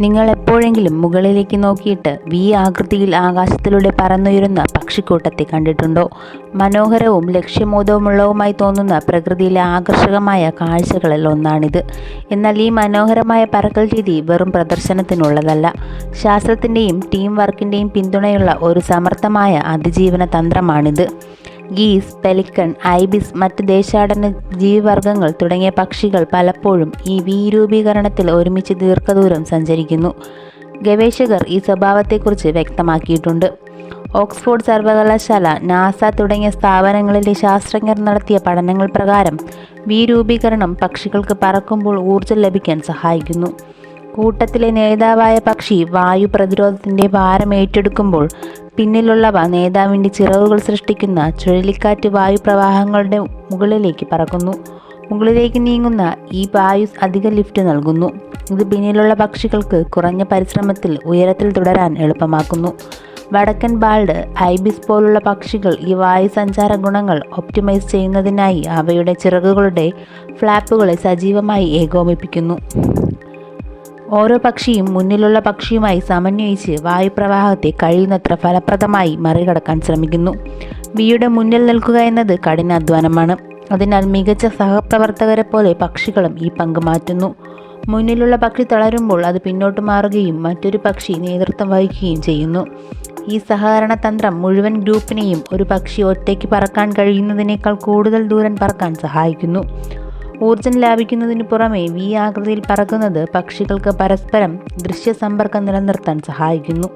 നിങ്ങൾ എപ്പോഴെങ്കിലും മുകളിലേക്ക് നോക്കിയിട്ട് വി ആകൃതിയിൽ ആകാശത്തിലൂടെ പറന്നുയരുന്ന പക്ഷിക്കൂട്ടത്തെ കണ്ടിട്ടുണ്ടോ? മനോഹരവും ലക്ഷ്യമോദവുമുള്ളവുമായി തോന്നുന്ന പ്രകൃതിയിലെ ആകർഷകമായ കാഴ്ചകളിൽ ഒന്നാണിത്. എന്നാൽ ഈ മനോഹരമായ പറക്കൽ രീതി വെറും പ്രദർശനത്തിനുള്ളതല്ല. ശാസ്ത്രത്തിന്റെയും ടീം വർക്കിന്റെയും പിന്തുണയുള്ള ഒരു സമർത്ഥമായ അതിജീവന തന്ത്രമാണിത്. ഗീസ് പെലിക്കൺ ഐബിസ് മറ്റ് ദേശാടന ജീവിവർഗങ്ങൾ തുടങ്ങിയ പക്ഷികൾ പലപ്പോഴും ഈ വിരൂപീകരണത്തിൽ ഒരുമിച്ച് ദീർഘദൂരം സഞ്ചരിക്കുന്നു. ഗവേഷകർ ഈ സ്വഭാവത്തെക്കുറിച്ച് വ്യക്തമാക്കിയിട്ടുണ്ട്. ഓക്സ്ഫോർഡ് സർവകലാശാല നാസ തുടങ്ങിയ സ്ഥാപനങ്ങളിലെ ശാസ്ത്രജ്ഞർ നടത്തിയ പഠനങ്ങൾ പ്രകാരം വിരൂപീകരണം പക്ഷികൾക്ക് പറക്കുമ്പോൾ ഊർജം ലഭിക്കാൻ സഹായിക്കുന്നു. കൂട്ടത്തിലെ നേതാവായ പക്ഷി വായു പ്രതിരോധത്തിന്റെ ഭാരം ഏറ്റെടുക്കുമ്പോൾ പിന്നിലുള്ളവ നേതാവിന്റെ ചിറകുകൾ സൃഷ്ടിക്കുന്ന ചുഴലിക്കാറ്റ് വായു പ്രവാഹങ്ങളുടെ മുകളിലേക്ക് പറക്കുന്നു. മുകളിലേക്ക് നീങ്ങുന്ന ഈ വായു അധിക ലിഫ്റ്റ് നൽകുന്നു. ഇത് പിന്നിലുള്ള പക്ഷികൾക്ക് കുറഞ്ഞ പരിശ്രമത്തിൽ ഉയരത്തിൽ തുടരാൻ എളുപ്പമാക്കുന്നു. വടക്കൻ ബാൾഡ് ഐബിസ് പോലുള്ള പക്ഷികൾ ഈ വായു സഞ്ചാര ഗുണങ്ങൾ ഒപ്റ്റിമൈസ് ചെയ്യുന്നതിനായി അവയുടെ ചിറകുകളുടെ ഫ്ലാപ്പുകളെ സജീവമായി ഏകോപിപ്പിക്കുന്നു. ഓരോ പക്ഷിയും മുന്നിലുള്ള പക്ഷിയുമായി സമന്വയിച്ച് വായുപ്രവാഹത്തെ കഴിയുന്നത്ര ഫലപ്രദമായി മറികടക്കാൻ ശ്രമിക്കുന്നു. ബിയുടെ മുന്നിൽ നിൽക്കുക എന്നത് കഠിനാധ്വാനമാണ്. അതിനാൽ മികച്ച സഹപ്രവർത്തകരെ പോലെ പക്ഷികളും ഈ പങ്ക് മാറ്റുന്നു. മുന്നിലുള്ള പക്ഷി തളരുമ്പോൾ അത് പിന്നോട്ട് മാറുകയും മറ്റൊരു പക്ഷി നേതൃത്വം വഹിക്കുകയും ചെയ്യുന്നു. ഈ സഹകരണ തന്ത്രം മുഴുവൻ ഗ്രൂപ്പിനെയും ഒരു പക്ഷി ഒറ്റയ്ക്ക് പറക്കാൻ കഴിയുന്നതിനേക്കാൾ കൂടുതൽ ദൂരം പറക്കാൻ സഹായിക്കുന്നു. ഊർജം ലാഭിക്കുന്നതിന് പുറമെ വി ആകൃതിയിൽ പറക്കുന്നത് പക്ഷികൾക്ക് പരസ്പരം ദൃശ്യസമ്പർക്കം നിലനിർത്താൻ സഹായിക്കുന്നു.